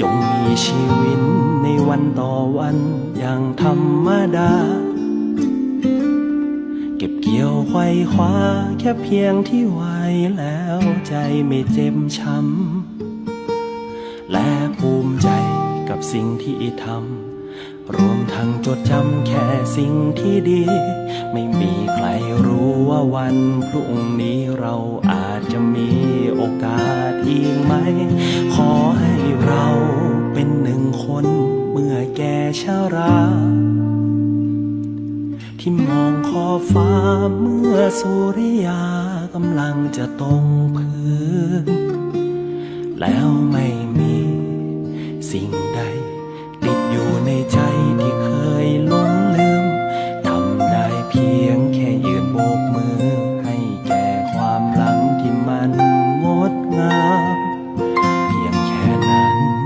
จงมีชีวิตในวันต่อวันอย่างธรรมดา เก็บเกี่ยวไขว้คว้าแค่เพียงที่ไหวแล้วใจไม่เจ็บช้ำ และภูมิใจกับสิ่งที่ทำรวมทั้งจดจำแค่สิ่งที่ดี ไม่มีใครรู้ว่าวันพรุ่งนี้เราอาจจะมีโอกาสอีกไหม ขอให้เรา มื่อแก่ชารา ที่มองขอฟ้าเมื่อสุริยากำลังจะตรงพื้น แล้วไม่มีสิ่งใด ติดอยู่ในใจที่เคยหลงลืมทำได้เพียงแค่ยืนโบกมือ ให้แก่ความหลังที่มันงดงาม